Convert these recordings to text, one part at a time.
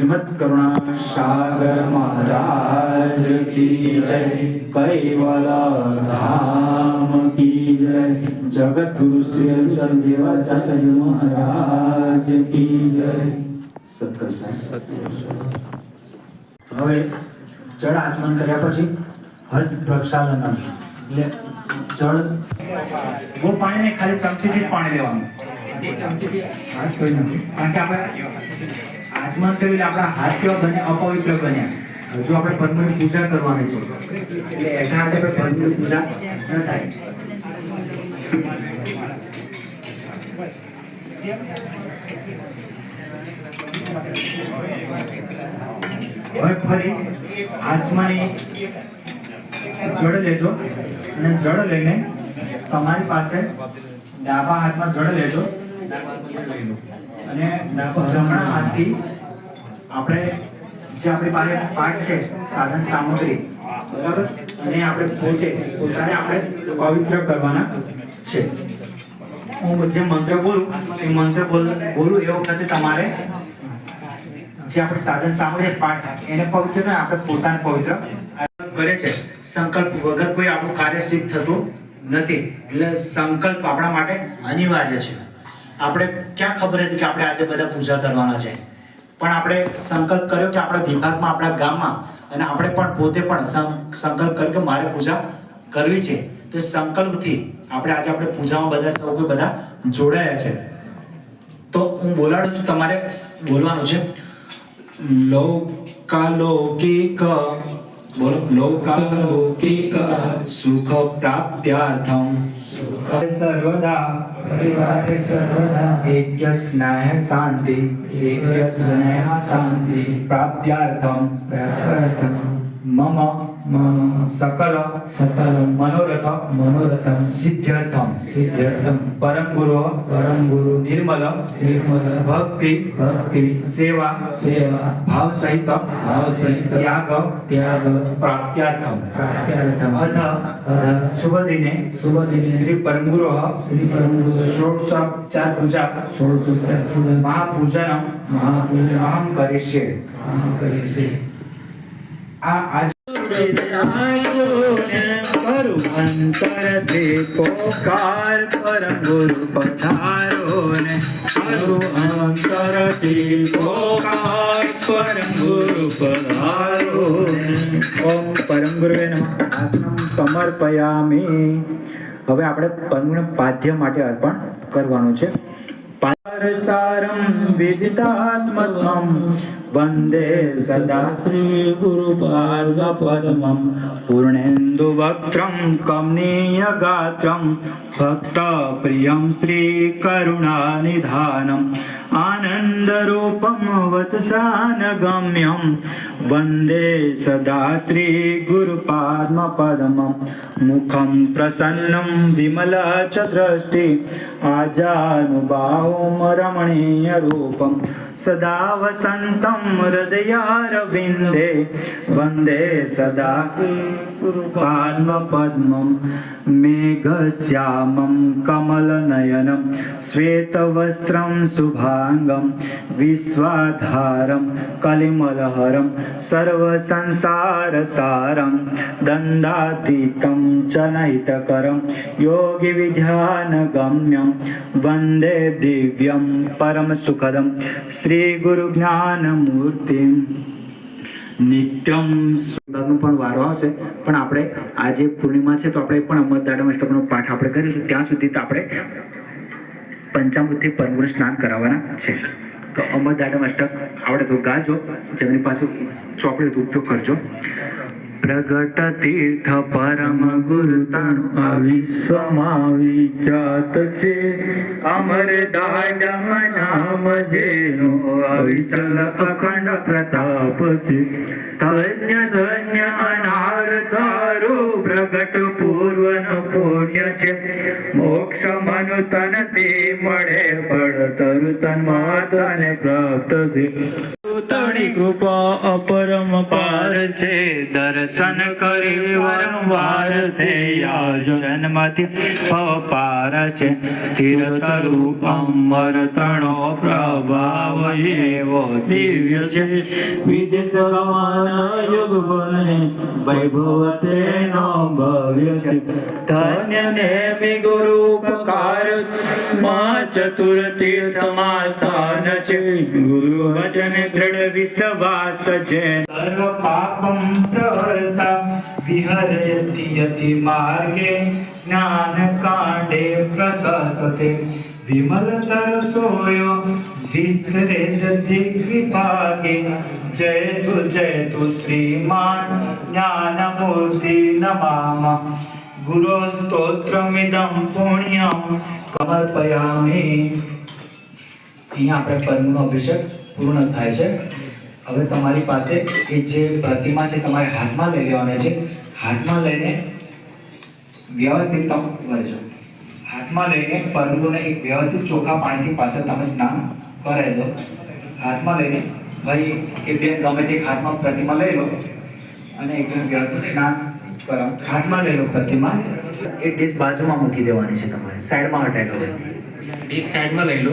શ્રીમદ કરુણા સાગર મહારાજ કી જય કૈવલ ધામ કી જય જગત ગુરુ શ્રી અરવિંદ દેવાચાર્ય મહારાજ કી જય સત્તર હવે જળ આચમન કર્યા પછી હસ્ત પ્રક્ષાલન એટલે જળ પાણી પાણીને ખાલી ચમચીથી જ પાણી લેવાનું. એ ચમચીથી? હા કોઈ નથી. કારણ કે આપણે આચમન કર્યું એટલે આપણા હાથ કેવા બન્યા અપવિત્ર બન્યા હજુ આપણે પદ્મની પૂજા કરવાની છે. એટલે એના હાથે આપણે પદ્મની પૂજા ન થાય. હવે ફરી આજમાની જળ લેજો અને જળ લઈને તમારી પાસે ડાબા હાથમાં જળ લેજો. અને જમણા હાથથી આપણે જે આપણી પાસે પાઠ છે, સાધન સામગ્રી, બરાબર? અને આપણે પોતે પોતાને આપણે પવિત્ર કરવાના છે. હું જે મંત્ર બોલું, એ મંત્ર બોલ, બોલું એ વખતે તમારે જે આપણે સાધન સામગ્રી પાઠ, એને પવિત્ર ને આપણે પોતાને પવિત્ર કરે છે. સંકલ્પ વગર કોઈ આપણું કાર્ય સિદ્ધ થતું નથી. એટલે સંકલ્પ આપણા માટે અનિવાર્ય છે. આપણે ક્યાં ખબર હતી કે આપણે આજે બધા પૂજા કરવાના છે? પણ આપણે સંકલ્પ કર્યો કે આપણા વિભાગમાં, આપણા ગામમાં, અને આપણે પણ પોતે પણ સંકલ્પ કર્યો કે મારે પૂજા કરવી છે. તો સંકલ્પથી આપણે આજે આપણે પૂજામાં બધા સૌ કોઈ બધા જોડાયા છે. તો હું બોલાડું છું તમારે બોલવાનું છે. લોકલૌકિક બોલો લોકલૌકિક સુખ પ્રાપ્ત્યાર્થમ સર્વદા પરિવારે સર્વદા એક્ય સ્નેહ શાંતિ એક્ય સ્નેહ શાંતિ પ્રાપ્ત્યાર્થમ પ્રાપ્ત્યાર્થમ મમ સકલ મનોરથ મનોરથમ સિદ્ધ્યર્થમ સિદ્ધ્યર્થમ પરમ ગુરુ પરમ ગુરુ નિર્મલ નિર્મલ ભક્તિ ભક્તિ સેવા સેવા ભાવ સહિત ભાવ સહિત ત્યાગ ત્યાગ પ્રાપ્ત્યાર્થમ પ્રાપ્ત્યાર્થમ અધ અધ શુભ દિને શુભ દિને શ્રી પરમ ગુરુ શ્રી પરમ ગુરુ ષોડશોપચાર પૂજા ષોડશોપચાર મહાપૂજન મહાપૂજન અહમ કરીષ્યે આમ કરી છે આ આજ કરું અંતરથી પોકાર પરમ ગુરુ પધારો ને. કરું અંતરથી પોકાર પરમ ગુરુ પધારો ઓમ પરમ ગુરુવે નમઃ સમર્પયામી હવે આપણે પરમ પાદ્ય માટે અર્પણ કરવાનું છે સારમ વિદિતાત્મત્વમ વંદે સદા શ્રી ગુરુ बन्धुवक्त्रं कमनीयगात्रं भक्ताप्रियं श्रीकरुणानिधानम् आनन्दरूपं वचसानगम्यं वन्दे सदा श्रीगुरुपाद्मपद्मं। मुखं प्रसन्नं विमला च दृष्टि आजानुबाहुं रमणीयरूपम् ગુરુ પદ્મમ મુખમ પ્રસન્નમ વિમલ ચ દ્રષ્ટિ આજાનુબાહુમ રમણીય રૂપમ સદા વસંતમ હૃદયારવિંદે વંદે સદા પાદ્મ પદ્મમ મેઘશ્યામમ કમલનયનમ શ્વેતવસ્ત્રમ શુભાંગમ વિશ્વાધારમ કલિમલહરમ સર્વસંસારસારમ દંડાતીતમ ચનહિતકરમ યોગી વિધ્યાનગમ્યમ વંદે દિવ્યમ પરમ સુખદમ શ્રી ગુરુ જ્ઞાનમૂર્તિ નિત્યમ સુદાનો પણ વારો આવશે. પણ આપણે આજે પૂર્ણિમા છે તો આપણે પણ અમરદાડમ અષ્ટકનો પાઠ આપણે કરીશું. ત્યાં સુધી તો આપણે પંચામૃતથી પરમગુણ સ્નાન કરાવવાના છે. તો અમર દાડમ અષ્ટક આવડે તો ગાજો. જેમની પાસે ચોપડી ઉપયોગ કરજો. પ્રગટ તીર્થ પરમ ગુરુ તણુ આ વિશ્વમાં વિખ્યાત છે અમર દાડમ નામ જેનો તણી કૃપા અપરમ પાર છે. દર્શન કરી વારંવાર તે પપાર છે. સ્થિર તરુ અમર તણો પ્રભાવ એવો દિવ્ય છે. વિદેશ યુગ બને. વૈભવ તેનો ભવ્ય છે. ધન્ય ને ગુરુ ઉપકારમાં ચતુર તીર્થમાં સ્થાન છે ગુરુ વચન દ્રઢ વિશ્વાસ છે સર્વ પાપમ પ્રહર્તા વિહરયતિ યતિ માર્ગે જ્ઞાન કાંડે પ્રશસ્તે વિમલ તરસોયો વિસ્તરે દિગ્વિભાગે જયતુ જયતુ શ્રીમાન જ્ઞાનમૂર્તિ નમામા ગુરો સ્તોત્રમિદમ પુણ્યમ સમર્પયામિ. અહીંયા આપણે કર્મનો અભિષેક પૂર્ણ થાય છે. હવે તમારી પાસે એ જે પ્રતિમા છે તમારે હાથમાં લઈ લેવાની છે. હાથમાં લઈને વ્યવસ્થિત તમે હાથમાં લઈને પરગુને એક વ્યવસ્થિત ચોખ્ખા પાણીથી પાછળ તમે સ્નાન કરાવી દો. હાથમાં લઈને ભાઈ કે બેન ગમે તે હાથમાં પ્રતિમા લઈ લો અને એકદમ વ્યવસ્થિત સ્નાન કરો હાથમાં લઈ લો પ્રતિમા એ ડીશ બાજુમાં મૂકી દેવાની છે તમારે. સાઈડમાં હટાવી લો. ડીશ સાઈડમાં લઈ લો.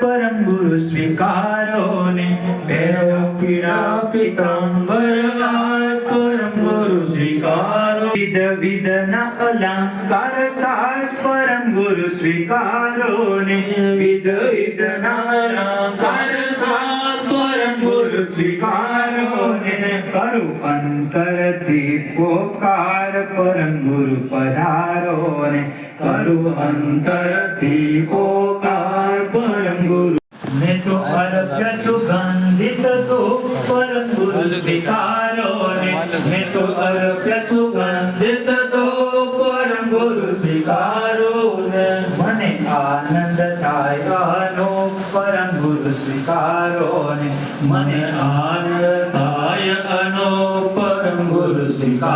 પરમ ગુરુ સ્વીકારો ને ભૈરવ પીડા પિતાંબર પરમ ગુરુ સ્વીકારો. વિધ વિધ ના અલંકાર સાર પરમ ગુરુ સ્વીકારો ને વિધ વિધ ના અલંકાર સાર પરમ ગુરુ સ્વીકારો ને કરું અંતરથી પોકાર પરમ ગુરુ પધારો ને કરું અંતરથી પોકાર પરમ ગુરુ જળ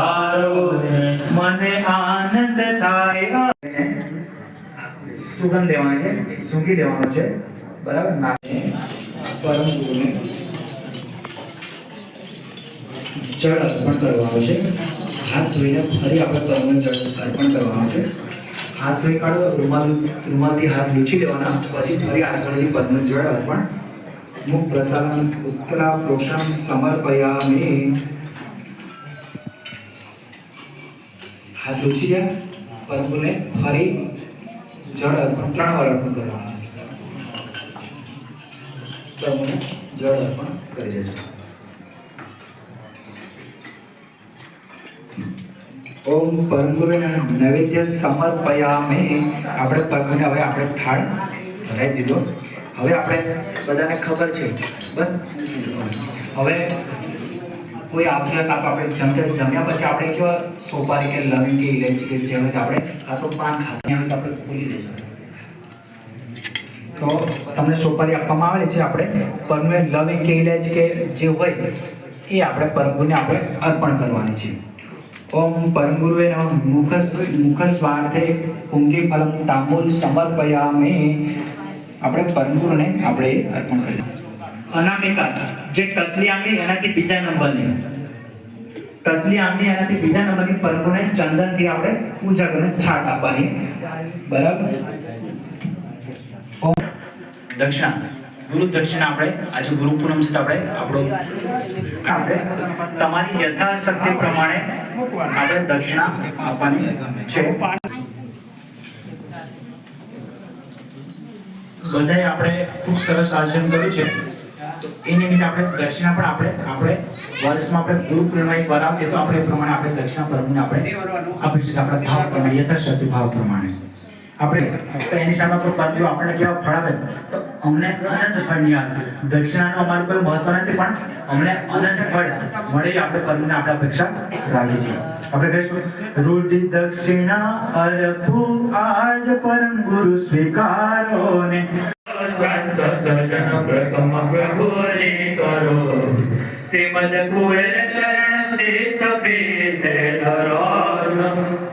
અર્પણ કરવાનું છે. હાથ ધોઈને ફરી આપણે પરમને જળ અર્પણ કરવાનું છે. હાથ ધોઈ કાઢો, રૂમાલ રૂમાલથી હાથ લૂછી દેવાના પછી ફરી આચરણથી પરમને જળ અર્પણ. મુખ પ્રસારણ ઉત્તરા પ્રોક્ષણ સમર્પયામિ. હાથ લૂછી ગયા ફરી જળ ત્રણ વાર અર્પણ કરવાનું પ્રભુને જળ અર્પણ કરી દેજો. ઓમ પરમગુરુ નૈવેદ્ય સમર્પયામે. આપણે પરમગુરુને હવે આપણે થાળ ધરાઈ દીધો. હવે આપણે બધાને ખબર છે. બસ. હવે કોઈ આવશે કાપ આપણે જમ્યા જમ્યા પછી આપણે કેવા સોપારી કે લવિંગ કે ઇલાયચી કે જેમ કે આપણે કાં તો પાન ખાતા એમ આપણે ખોલી દઈશું તો તમને સોપારી આપવામાં આવે છે, આપણે પરમે લવિંગ કે ઇલાયચી કે જે હોય, એ આપણે પરમગુરુને આપણે અર્પણ કરવાની છે. ઓમ પરમગુરુએ નમઃ. મુખ મુખ સ્વાર્થે કુંગી ફલમ તાંબૂલ સમર્પયામે. આપણે પરમગુરુને આપણે અર્પણ કરીએ. અનામિકા, જે ટચલી આંબી એનાથી બીજા નંબરની ટચલી આંબી એનાથી બીજા નંબરની પરમગુરુને ચંદનથી આપણે પૂજા છાટ આપવાની. બરાબર? દક્ષિણા, ગુરુ દક્ષિણા આપણે, આજે ગુરુ પૂનમ છે આપણે આપણો આપણે તમારી યથાશક્તિ પ્રમાણે આપણે દક્ષિણા આપવાની છે. બધાએ આપણે ખૂબ સરસ આયોજન કર્યું છે. તો એ નિમિત્તે આપણે દક્ષિણા પણ આપણે આપણે વર્ષમાં આપણે ગુરુ પૂર્ણિમા વાર આપીએ તો આપણે પ્રમાણે આપણે દક્ષિણા પ્રભુને આપણે અભિષેક, આપણા ભાવ પ્રમાણે, યથાશક્તિ ભાવ પ્રમાણે. આપણે તો એની સામે આપણે પાત્ર આપણને કેવા ફળ આપે, તો અમને અનંત ફળની આશા દક્ષિણાનું અમારું કોઈ મહત્વ નથી, પણ અમને અનંત ફળ મળે આપણે કર્મને આપણે અપેક્ષા રાખીએ છીએ. આપણે કહીશું રૂઢિ દક્ષિણા અર્પુ આજ પરમ ગુરુ સ્વીકારો ને સંત સજન પ્રથમ પ્રભુની કરો શ્રીમદ કુવેર ચરણ પીઠે ધરો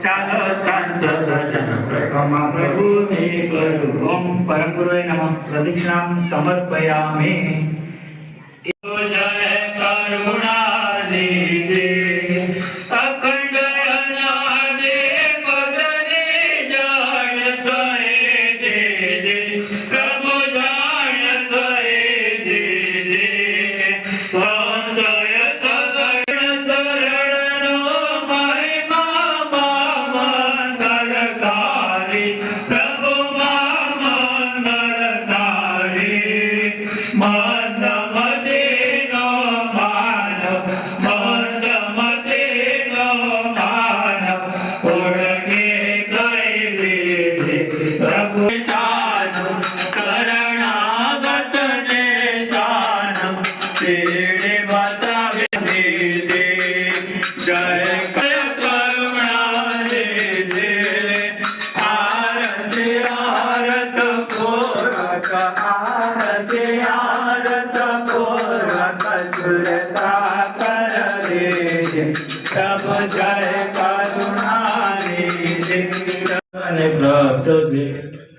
ચાલો સંત સજન પ્રથમ પ્રભુની કરો ઓમ પરમ ગુરુએ નમઃ પ્રદક્ષિણામ સમર્પયામિ જય કરુણા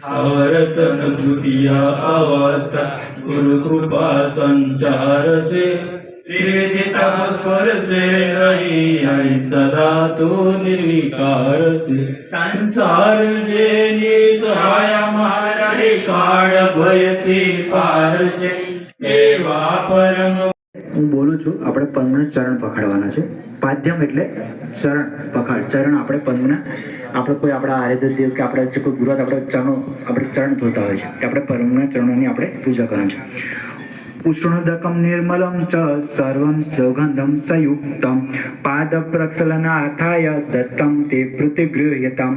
આવરતન તૃતીયા અવસ્થા ગુરુ કૃપા સંચાર છે હું બોલું છું, આપણે પદ્મના ચરણ પકડવાના છે. પાદ્યમ એટલે ચરણ પકડ ચરણ આપણે પદ્મના આપણે કોઈ આપણા આરાધ્ય દેવ કે આપણે કોઈ ગુરુ આપણે ચરણો, આપણે ચરણ ધોતા હોય છે. આપણે પરમના ચરણોની આપણે પૂજા કરવાની છે. ઉષ્ણોદકમ નિર્મલમ ચ સર્વમ સુગંધમ સંયુક્તમ પાદ પ્રક્ષલનાથાય દત્તમ તે પ્રતિગૃહ્યતામ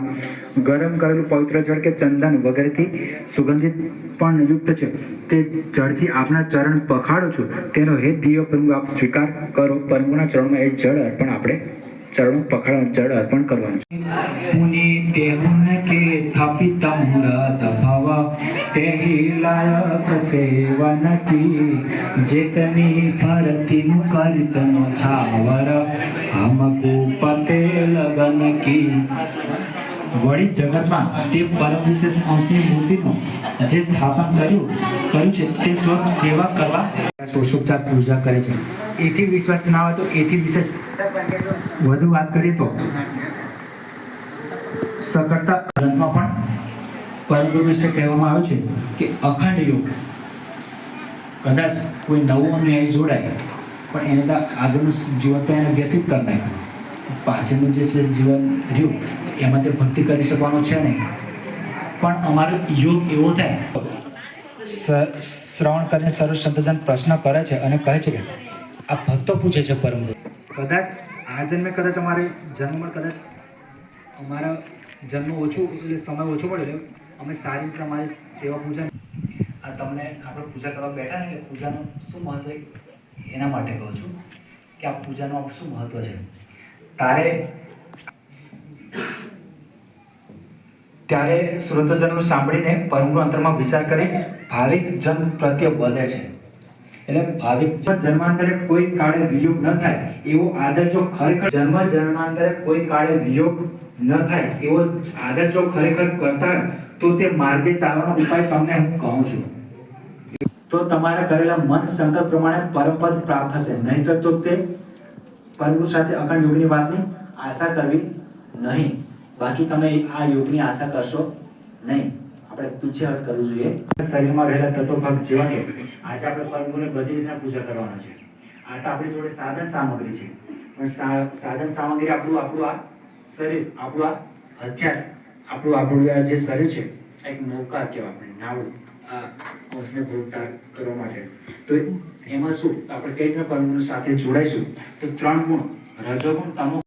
ગરમ કરેલું પવિત્ર જળ કે ચંદન વગેરેથી સુગંધિત પણ યુક્ત છે તે જળથી આપના ચરણ પખાડો છો તેનો હે દિવ્ય પ્રભુ આપ સ્વીકાર કરો પ્રભુના ચરણમાં એ જળ અર્પણ આપણે ચરણો પખાડવા જળ અર્પણ કરવાનું છે. પુનીતે કે સ્થાપિત મૂરત ભવ તેહી લાયક સેવન કી. જેતની ભરતી મુકર્તનો છાવર. હમકુ પતે લગન કી. વળી જગતમાં તે પરમ વિશેષ અંશની મૂર્તિનું જે સ્થાપન કર્યું કર્યું છે, તે સ્વરૂપ સેવા કરવા શોષોપચાર પૂજા કરે છે. એથી વિશ્વાસ ના હોય તો એથી વિશેષ વધુ વાત કરીએ તો સકર્તા ગ્રંથમાં પણ પરમગુરુ વિશે કહેવામાં આવ્યું છે કે અખંડ યોગ. કદાચ કોઈ નવો ન્યાય જોડાય, પણ એને આગળનું જીવન એને વ્યતીત કરી નાખ્યું. પાછળનું જે છે જીવન રહ્યું એમાં તે ભક્તિ કરી શકવાનો છે નહીં. પણ અમારો યોગ એવો થાય. શ્રવણ કરીને સર્વ સંતજન પ્રશ્ન કરે છે અને કહે છે કે, આ ભક્તો પૂછે છે પરમ કદાચ આ જન્મે કદાચ અમારે જન્મ કદાચ અમારા જન્મ ઓછો, એટલે સમય ઓછો પડ્યો અમે સારી રીતે અમારી સેવા પૂજા આ તમને આપણે પૂજા કરવા બેઠા ને પૂજાનું શું મહત્વ એના માટે કહું છું કે આ પૂજાનું શું મહત્વ છે? તારે ત્યારે શ્રોતજનનું સાંભળીને પરમગુરુ અંતરમાં વિચાર કરી ભાવિક જન પ્રત્યે વધે છે. એટલે ભાવિક જન્માંતરે કોઈ કાળે વિયોગ ન થાય, એવો આદર જો ખરેખર જન્મ જન્માંતરે કોઈ કાળે વિયોગ ન થાય, એવો આદર જો ખરેખર કરતા તો તે માર્ગે ચાલવાનો ઉપાય તમને હું કહું છું. તો તમારા કરેલા મન સંકલ્પ પ્રમાણે પરમપદ પ્રાપ્ત થશે નહીં તો તે પરમુ સાથે અખંડ યોગની વાતની આશા કરવી નહીં. બાકી તમે આ યોગની આશા કરશો નહીં. આપણે પીછેહટ કરવું જોઈએ. શરીરમાં રહેલા તત્વો ભાગ જેવા કે આજે આપણે પરમગુરુને બધી રીતના પૂજા કરવાના છે. આ તો આપણી જોડે સાધન સામગ્રી છે. પણ સાધન સામગ્રી આપણું આપણું આ શરીર, આપણું આ હથિયાર, આપણું આપણું આ જે શરીર છે એક નૌકા કહેવાય આપણે નાવડું આ અંશને ભોગતા કરવા માટે. તો એમાં શું? આપણે કઈ રીતના પરમગુરુ સાથે જોડાઈશું? તો ત્રણ ગુણ. રજોગુણ તમો